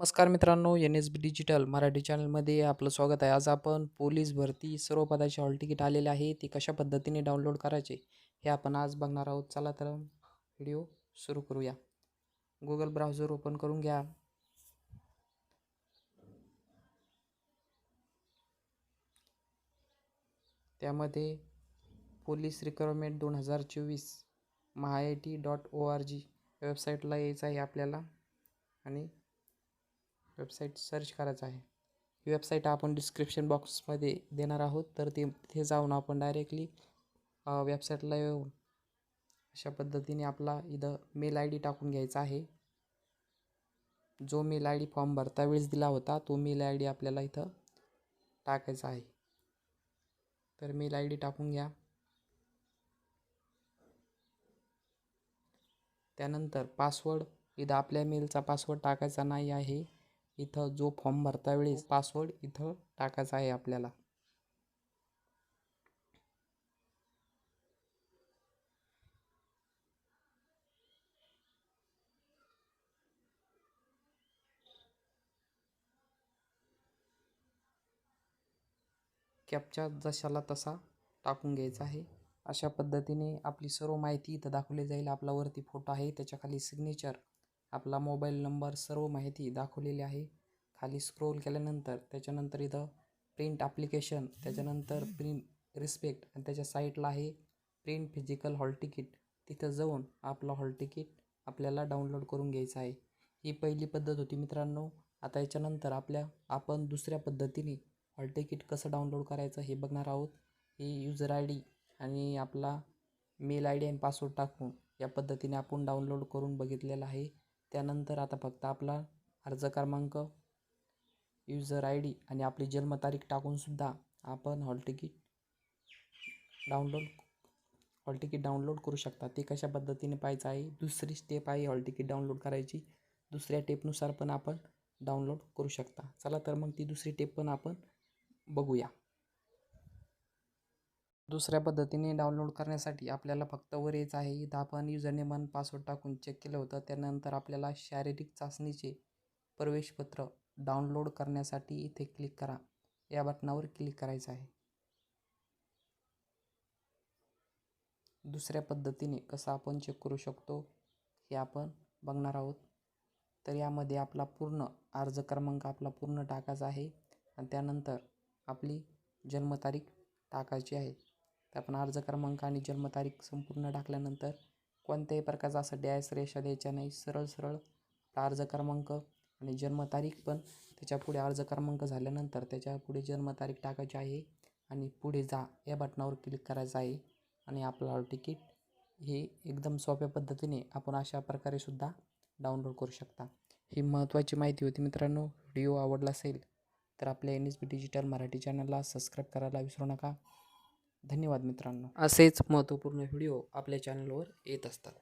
नमस्कार मित्रांनो N S B digital Marathi चॅनलमध्ये आपलं स्वागत आहे. आज आपण पोलीस भरती सर्व पदाचे हॉल तिकीट आलेले आहे. ते कशा पद्धतीने डाउनलोड करायचे हे आपण आज बघणार आहोत. चला तर व्हिडिओ सुरू करूया. गुगल ब्राउझर ओपन करून घ्या. त्यामध्ये पोलीस रिक्वायरमेंट दोन हजार चोवीस I T dot O R G वेबसाईटला यायचं आहे आपल्याला. आणि वेबसाईट सर्च करायचं आहे. ही वेबसाईट आपण डिस्क्रिप्शन बॉक्समध्ये देणार आहोत. तर ते तिथे जाऊन आपण डायरेक्टली वेबसाईटला येऊन अशा पद्धतीने आपला इथं मेल आय डी टाकून घ्यायचा आहे. जो मेल आय डी फॉर्म भरता वेळेस दिला होता तो मेल आय डी आपल्याला इथं टाकायचा आहे. तर मेल आय डी टाकून घ्या. त्यानंतर पासवर्ड इथं आपल्या मेलचा पासवर्ड टाकायचा नाही आहे. इथं जो फॉर्म भरता वेळेस पासवर्ड इथं टाकायचा आहे आपल्याला. कॅपचा जशाला तसा टाकून घ्यायचा आहे. अशा पद्धतीने आपली सर्व माहिती इथं दाखवली जाईल. आपला वरती फोटो आहे त्याच्याखाली सिग्नेचर आपला मोबाईल नंबर सर्व माहिती दाखवलेली आहे. खाली स्क्रोल केल्यानंतर त्याच्यानंतर इथं प्रिंट ॲप्लिकेशन त्याच्यानंतर प्रिंट रिस्पेक्ट आणि त्याच्या साईटला आहे प्रिंट फिजिकल हॉल तिकीट तिथं जाऊन आपलं हॉल तिकीट आपल्याला डाउनलोड करून घ्यायचं आहे. ही पहिली पद्धत होती मित्रांनो. आता याच्यानंतर आपल्या आपण दुसऱ्या पद्धतीने हॉल तिकीट कसं डाउनलोड करायचं हे बघणार आहोत. ही युजर आय डी आणि आपला मेल आय डी आणि पासवर्ड टाकून या पद्धतीने आपण डाउनलोड करून बघितलेलं आहे. त्यानंतर आता फक्त आपला अर्ज क्रमांक युजर आय डी आणि आपली जन्मतारीख टाकूनसुद्धा आपण hall ticket download hall ticket download करू शकता. ते कशा पद्धतीने पाहायचं आहे? दुसरी स्टेप आहे हॉल तिकीट डाउनलोड करायची. दुसऱ्या टेपनुसार पण आपण डाउनलोड करू शकता. चला तर मग ती दुसरी टेप पण आपण बघूया. दुसऱ्या पद्धतीने डाउनलोड करण्यासाठी आपल्याला फक्त वर यायचं आहे. इथं आपण युजरनेम आणि पासवर्ड टाकून चेक केलं होतं. त्यानंतर आपल्याला शारीरिक चाचणीचे प्रवेशपत्र डाउनलोड करण्यासाठी इथे क्लिक करा. या बटनावर क्लिक करायचं आहे. दुसऱ्या पद्धतीने कसं आपण चेक करू शकतो हे आपण बघणार आहोत. तर यामध्ये आपला पूर्ण अर्ज क्रमांक आपला पूर्ण टाकायचा आहे आणि त्यानंतर आपली जन्मतारीख टाकायची आहे. तर आपण अर्ज क्रमांक आणि जन्मतारीख संपूर्ण टाकल्यानंतर कोणत्याही प्रकारचा असं डॅश रेषा द्यायच्या नाही. सरळ सरळ आपला अर्ज क्रमांक आणि जन्मतारीख पण. त्याच्या पुढे अर्ज क्रमांक झाल्यानंतर त्याच्या पुढे जन्मतारीख टाकायची आहे आणि पुढे जा या बटनावर क्लिक करायचं आहे आणि आपलं तिकीट. हे एकदम सोप्या पद्धतीने आपण अशा प्रकारे सुद्धा डाउनलोड करू शकता. ही महत्त्वाची माहिती होती मित्रांनो. व्हिडिओ आवडला असेल तर आपल्या N S B digital Marathi चॅनलला सबस्क्राईब करायला विसरू नका. धन्यवाद मित्रांनो. असेच महत्त्वपूर्ण व्हिडिओ आपल्या चॅनलवर येत असतात.